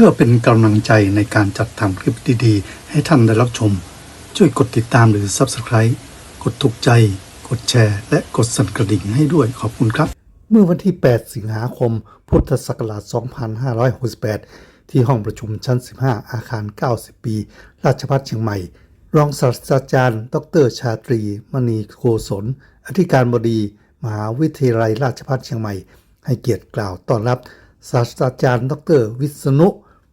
พื่อเป็นกำลังใจในการจัดทำคลิปดีๆ ให้ท่านได้รับชม ช่วยกดติดตามหรือ Subscribe กดถูกใจ กดแชร์ และกดสั่นกระดิ่งให้ด้วยขอบคุณครับ เมื่อวันที่ 8 สิงหาคม พุทธศักราช 2568 ที่ห้องประชุมชั้น 15 อาคาร 90 ปี ราชภัฏเชียงใหม่ รองศาสตราจารย์ ดรชาตรี มณีโกศล อธิการบดี มหาวิทยาลัยราชภัฏเชียงใหม่ ให้เกียรติกล่าวต้อนรับศาสตราจารย์ ดร วิษณุ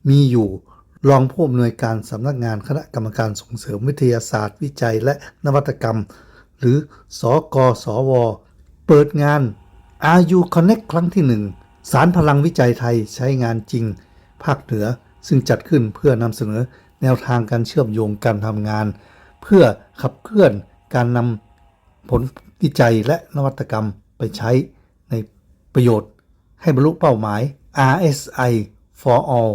มีอยู่รองผู้อำนวยการสำนักงานคณะกรรมการส่งเสริมวิทยาศาสตร์ วิจัยและนวัตกรรม หรือสอกสว เปิดงาน RU Connect ครั้งที่หนึ่งสารพลังวิจัยไทยใช้งานจริง ภาคเหนือ ซึ่งจัดขึ้นเพื่อนำเสนอแนวทางการเชื่อมโยงการทำงาน เพื่อขับเคลื่อนการนำผลวิจัยและนวัตกรรมไปใช้ในประโยชน์ ให้บรรลุเป้าหมาย RSI for all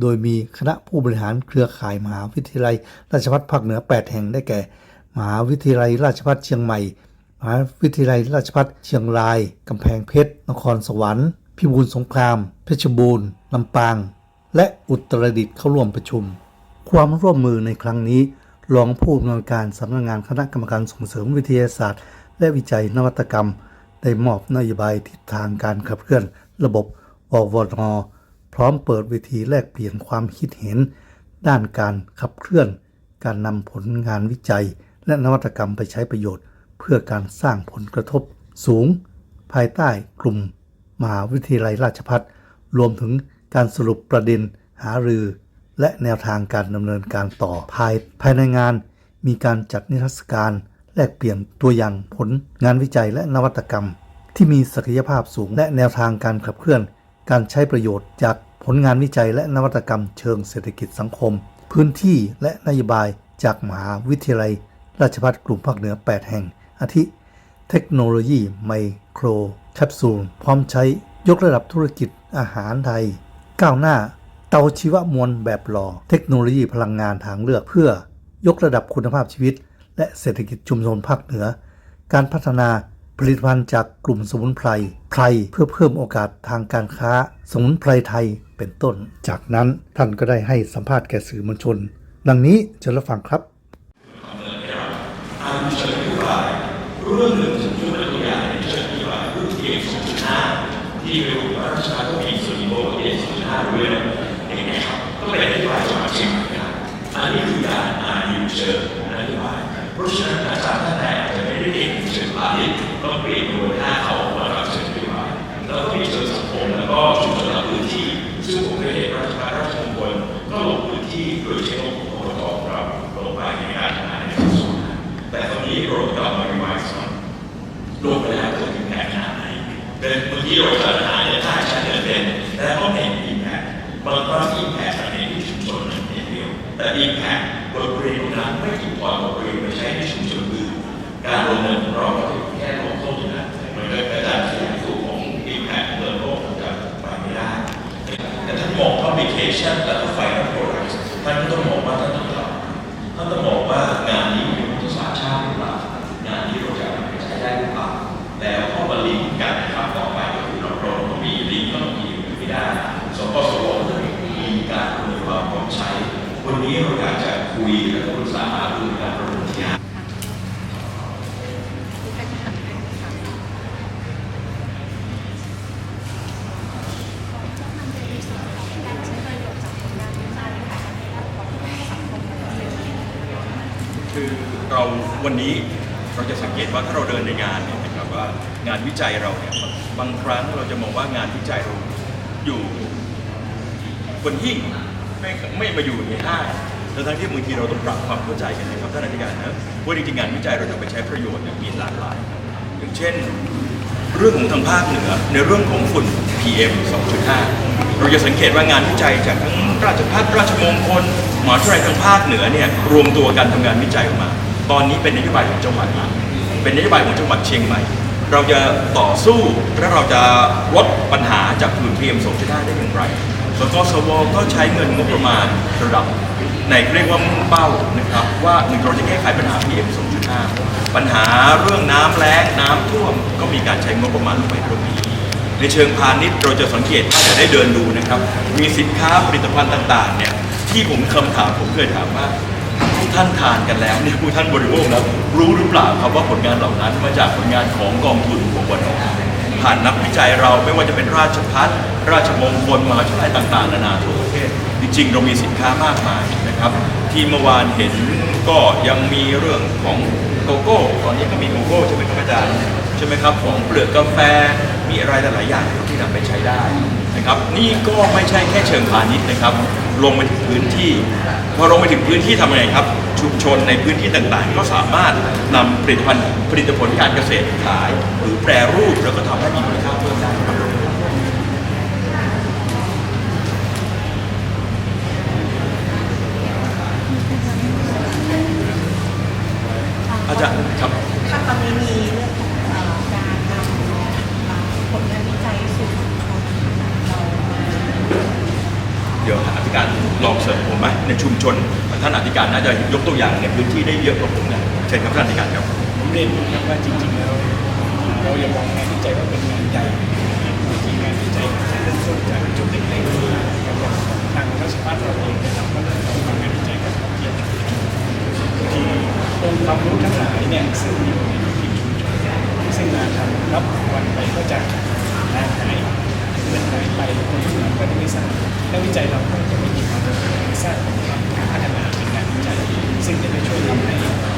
โดยมีคณะผู้บริหารเครือข่ายมหาวิทยาลัย ราชภัฏภาคเหนือ 8 แห่งได้แก่ มหาวิทยาลัยราชภัฏเชียงใหม่ มหาวิทยาลัยราชภัฏเชียงราย กำแพงเพชร นครสวรรค์ พิบูลสงคราม เพชรบูรณ์ ลำปาง และอุตรดิตถ์เข้าร่วมประชุม ความร่วมมือในครั้งนี้ รองผู้อำนวยการสำนักงานคณะกรรมการส่งเสริมวิทยาศาสตร์ และวิจัยนวัตกรรม ได้มอบนโยบายทิศทางการขับเคลื่อน ระบบอวนพ ร้อมเปิดเวทีแลกเปลี่ยนความคิดเห็น ด้านการขับเคลื่อน การนำผลงานวิจัย และนวัตกรรมไปใช้ประโยชน์ เพื่อการสร้างผลกระทบสูง ภายใต้กลุ่ม มหาวิทยาลัยราชภัฏรวมถึงการสรุปประเด็นหารือ และแนวทางการดำเนินการต่อภายภายในงาน มีการจัดนิทรรศการแลกเปลี่ยนตัวอย่างผลงานวิจัยและนวัตกรรม ที่มีศักยภาพสูงและแนวทางการขับเคลื่อน การใช้ประโยชน์จาก ผลงานวิจัยและนวัตกรรมเชิงเศรษฐกิจสังคม พื้นที่และนโยบายจากมหาวิทยาลัย ราชภัฏกลุ่มภาคเหนือ 8 แห่ง อาทิ เทคโนโลยีไมโครแคปซูล พร้อมใช้ยกระดับธุรกิจอาหารไทย ก้าวหน้า เตาชีวมวลแบบหล่อเทคโนโลยีพลังงานทางเลือกเพื่อ ยกระดับคุณภาพชีวิต และเศรษฐกิจชุมชนภาคเหนือ การพัฒนา ผลิตภัณฑ์จากกลุ่มสมุนไพรไพรเพื่อเพิ่มโอกาสทางการค้า สมุนไพรไทยเป็นต้น จากนั้นท่านก็ได้ให้สัมภาษณ์แก่สื่อมวลชน ดังนี้เชิญรับฟังครับอายุเชิญผู้ฝ่ายเรื่องหนึ่งถึงยกตัวอย่างในเชิญผู้ฝ่ายรุ่นเทียม2.5ที่เป็นอุปราชาก็มีส่วนโบกเทียม2.5ด้วยอย่างไงครับก็เป็นนโยบายจังหวัดเชียงใหม่ครับอันนี้คือการอายุเชิญนโยบายเพราะฉะนั้น เป็นเมื่อกี้อปัญหาเนี่ยถ้าใช้เงินเป็นแต่ต้องเห็นอิมแพคบางครั้งอิมแพคในที่ชุมชนนั้นเดียวแต่อิมแพคบทเรียนตรงนั้นไม่ถูกพอบทเรียนไปใช้ในชุมชนอื่นการลงเงินของเราก็ถือแค่ลงต้นนะมันก็กระจายสู่สู่ของอิมแพคเงินโลกมันจะไปไม่ได้แต่ถ้ามอง publication และก็ final product ท่านก็ต้องมองว่าท่านต้องทำท่านต้องมองว่างานนี้มียุทธศาสตร์ชาติหรือเปล่างานนี้เราจะเอาไปใช้ได้หรือเปล่าแล้วก็มาลิงก์กันนะครับต่อไปก็คือเราเราต้องมีลิงก์ก็ต้องมีอยู่ไม่ได้สปสวต้องมีการอำนวยความพร้อมใช้ วันนี้เราอยากจะคุยและก็ปรึกษาหารือการประเมินงาน คือเรา วันนี้เราจะสังเกตว่าถ้าเราเดินในงานเนี่ยนะครับว่างานวิจัยเราเนี่ยบางครั้งเราจะมองว่างานวิจัยเราอยู่บนหิ้งไม่ไม่มาอยู่ในห้างทั้งทั้งที่บางทีเราต้องปรับความเข้าใจกันนะครับท่านอธิการนะว่าจริงๆงานวิจัยเราจะไปใช้ประโยชน์เนี่ยมีหลากหลาย อย่างเช่น เรื่องของทางภาคเหนือในเรื่องของฝุ่น PM 2.5 เราจะสังเกตว่างานวิจัยจากทั้งราชภัฏราชมงคลมหาวิทยาลัยทางภาคเหนือเนี่ยรวมตัวกันทำงานวิจัยออกมา ตอนนี้เป็นนโยบายของจังหวัดละเป็นนโยบายของจังหวัดเชียงใหม่ เราจะต่อสู้และเราจะลดปัญหาจากฝุ่น PM 2.5ได้อย่างไรสกสวก็ใช้เงินงบประมาณระดับในเรียกว่ามุ่งเป้านะครับว่าหนึ่งเราจะแก้ไขปัญหา PM 2.5 ปัญหาเรื่องน้ำแล้งน้ำท่วมก็มีการใช้งบประมาณลงไปเรื่องนี้ ในเชิงพาณิชย์เราจะสังเกตถ้าจะได้เดินดูนะครับ มีสินค้าผลิตภัณฑ์ต่างๆเนี่ยที่ผมคำถามผมเคยถามว่า กท่านทานกันแล้วเนี่ยผู้ท่านบริโภคแล้วรู้หรือเปล่าครับว่าผลงานเหล่านั้นมาจากผลงานของกองทุนหัววันอผ่านนักวิจัยเราไม่ว่าจะเป็นราชพัฒราชมงคลมหาวิทยาลัยต่างๆ นานาทั่วประเทศ จริงๆ เรามีสินค้ามากมายนะครับ ที่เมื่อวานเห็นก็ยังมีเรื่องของโกโก้ ตอนนี้ก็มีโกโก้ใช่ไหมครับอาจารย์ใช่ไหมครับของเปลือกกาแฟมีอะไรหลายๆอย่างที่นำไปใช้ได้นะครับนี่ก็ไม่ใช่แค่เชิงพาณิชย์นะครับ ลงไปถึงพื้นที่พอลงไปถึงพื้นที่ทำยังไงครับ ชุมชนในพื้นที่ต่างๆ ก็สามารถนำผลิตภัณฑ์ผลิตผลการเกษตรขาย หรือแปรรูปแล้วก็ทำให้มีมูลค่าเพิ่มได้ครับอาจารย์ครับ ค่ะตอนนี้มีเรื่องของเอ่อการนำเอ่อผลงานวิจัยสู่ชุมชนเรามา เดี๋ยวอธิการลองเสริมผม ไหมในชุมชนท่านอธิการน่าจะยกตัวอย่างในพื้นที่ได้เยอะกว่าผมนะเชิญครับท่านอธิการครับผมเรียนครับว่าจริง ๆ แล้วเราอย่ามองงานวิจัยว่าเป็นงานใหญ่จริงๆงานวิจัยเริ่มต้นจากจุดเล็กๆนะครับทางราชพัฒเราเองนะครับก็เริ่มทำงานวิจัยกับนักเรียนที่องค์ความรู้ทั้งหลายเนี่ยซึ่งอยู่ในที่ชุมชนซึ่งงานทำรับวันไปก็จะหายหายเงินหายไปคนที่เราก็จะไม่ทราบนักวิจัยเราก็จะไม่มีความรู้ ร้างความพัฒนาเป็นงานวิจัยซึ่งจะได้ช่วยทำให้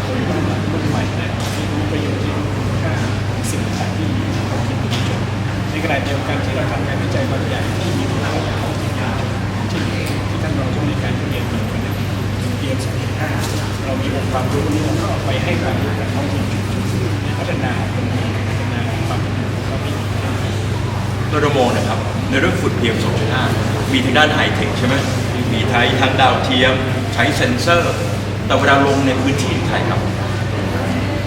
คนรุ่นหลังรุ่นใหม่เนี่ยที่รู้ประโยชน์ที่รู้คุณค่าของสิ่งต่างๆที่มีในท้องถิ่นชุมชนในขณะเดียวกันที่เราทำงานวิจัยบางอย่างที่มีคุณค่ากับท้องถิ่นชุมชนเช่ที่ท่านรองผู้ในการเรียนอยู่วันนี้เรียนสองห้าเรามีองค์ความรู้นี้เราก็ไปให้ความรู้กับท้องถิ่นชุมชนพัฒนาตรงนี้ เรามงนะครับในเรื่องฝุ่น PM 2.5 มีทางด้านไฮเทคใช่ไหมมีไทยทางดาวเทียม ใช้เซ็นเซอร์ แต่เวลาลงในพื้นที่ใครครับ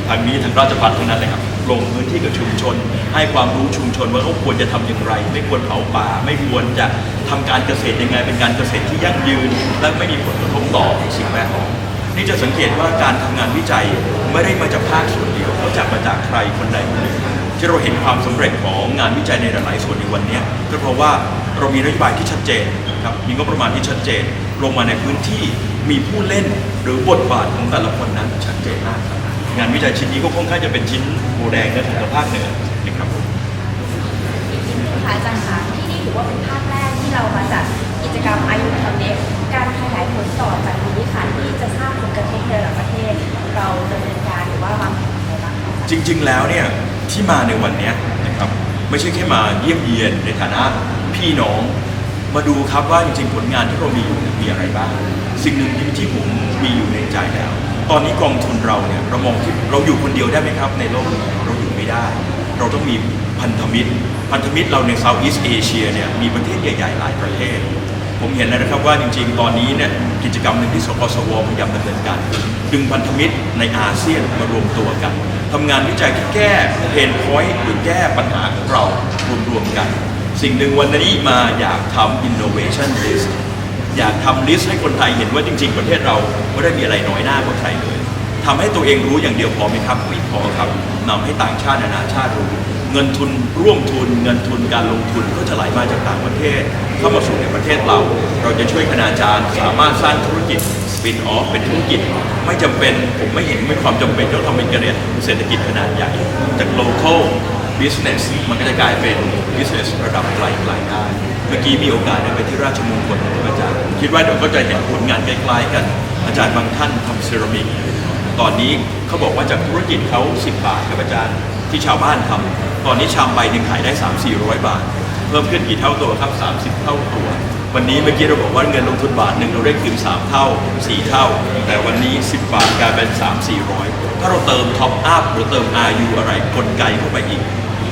ทางนี้ทางราชพัฒทั้งนั้นเลยครับ ลงพื้นที่กับชุมชน ให้ความรู้ชุมชนว่าเขาควรจะทำอย่างไร ไม่ควรเผาป่า ไม่ควรจะทำการเกษตรยังไง เป็นการเกษตรที่ยั่งยืน และไม่มีผลกระทบต่อสิ่งแวดล้อมนี่จะสังเกตว่าการทำงานวิจัยไม่ได้มาจากภาคส่วนเดียวเขาจะมาจากใครคนใดคนหนึ่ง ที่เราเห็นความสำเร็จของงานวิจัยในหลาย ๆ ส่วนในวันนี้ก็เพราะว่าเรามีนโยบายที่ชัดเจนนะครับมีงบประมาณที่ชัดเจน ลงมาในพื้นที่มีผู้เล่นหรือบทบาทของแต่ละคนนั้นชัดเจนมากครับงานวิจัยชิ้นนี้ก็ค่อนข้างจะเป็นชิ้นโบแดงและของภาคเหนือนะครับค่ะอาจารย์คะที่นี่ถือว่าเป็นภาคแรกที่เรามาจัดกิจกรรมอายุคอนเน็กการขยายผลต่อจากนี้ค่ะที่จะสร้างผลกระทบในระดับประเทศ เราดำเนินการหรือว่าวางแผนอะไรบ้างคะจริง ๆ แล้วเนี่ย ที่มาในวันนี้นะครับไม่ใช่แค่มาเยี่ยมเยียนในฐานะพี่น้อง มาดูครับว่าจริงๆผลงานที่เรามีอยู่มีอะไรบ้าง สิ่งหนึ่งที่ที่ผมมีอยู่ในใจแล้ว ตอนนี้กองทุนเราเนี่ยเรามองที่เราอยู่คนเดียวได้ไหมครับ ในโลกนี้เราอยู่ไม่ได้ เราต้องมีพันธมิตร พันธมิตรเราในเซาท์อีสเอเชียเนี่ยมีประเทศใหญ่ ๆ หลายประเทศ ผมเห็นแล้วนะครับว่าจริงๆ ตอนนี้เนี่ยกิจกรรมหนึ่งที่สกสวพยายามดำเนินการดึงพันธมิตรในอาเซียนมารวมตัวกัน ทำงานวิจัยที่แก้เพนพอยต์หรือแก้ปัญหาของเรารวมๆกัน สิ่งหนึ่งวันนี้มาอยากทำ innovation list อยากทำลิสต์ให้คนไทยเห็นว่าจริง ๆ ประเทศเราไม่ได้มีอะไรน้อยหน้ากว่าใครเลยทำให้ตัวเองรู้อย่างเดียวพอไหมครับไม่พอครับนำให้ต่างชาตินานาชาติรู้ เงินทุนร่วมทุน เงินทุนการลงทุนก็จะไหลมาจากต่างประเทศ เข้ามาสู่ในประเทศเรา เราจะช่วยคณาจารย์สามารถสร้างธุรกิจสปินออฟเป็นธุรกิจ ไม่จำเป็นผมไม่เห็นไม่ความจำเป็นต้องทำเป็นกระเด็นเศรษฐกิจขนาดใหญ่จาก local business มันก็จะกลายเป็น business ระดับไกลๆได้เมื่อกี้มีโอกาสได้ไปที่ราชมงคลนะอาจารย์คิดว่าเดี๋ยวก็จะเห็นผลงานใกล้ๆกัน อาจารย์บางท่านทำเซรามิกตอนนี้เขาบอกว่าจากธุรกิจเขา10 บาทครับอาจารย์ที่ชาวบ้านทำ ตอนนี้ชามใบหนึ่งขายได้ 3 4 0 0 บาท เพิ่มขึ้นกี่เท่าตัวครับ 30 เท่าตัว วันนี้เมื่อกี้เราบอกว่าเงินลงทุนบาทหนึ่งเราได้คืน3 เท่า 4 เท่า แต่วันนี้ 10 บาทกลายเป็น 3 400 ถ้าเราเติมท็อปอัพหรือเติม RU อะไรกลไกเข้าไปอีก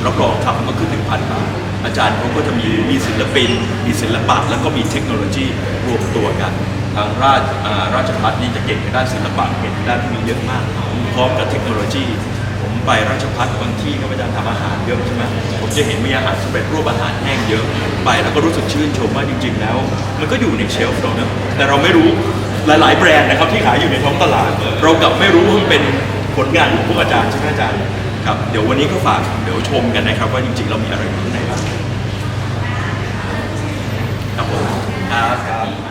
รับรองครับมันขึ้นถึงพันบาทอาจารย์เขาก็จะมีมีศิลปิน มีศิลปะ แล้วก็มีเทคโนโลยีรวมตัวกัน ทางราชราชพัฒนี่จะเก่งในด้านศิลปะเก่งในด้านที่มีเยอะมากพร้อมกับเทคโนโลยี ผมไปราชพัฒน์บางที่ก็ไปทำอาหารเยอะใช่ไหมผมจะเห็นมีอาหารสำเร็จรูปอาหารแห้งเยอะ ไปแล้วก็รู้สึกชื่นชมว่าจริง ๆ แล้ว มันก็อยู่ในเชลฟ์เราเนะแต่เราไม่รู้หลาย ๆ แบรนด์นะครับที่ขายอยู่ในท้องตลาด เรากลับไม่รู้ว่ามันเป็นผลงานของพวกอาจารย์ใช่ไหมอาจารย์ครับเดี๋ยววันนี้ก็ฝากเดี๋ยวชมกันนะครับ ว่าจริง ๆ เรามีอะไรอยู่ข้างในบ้างครับผมครับ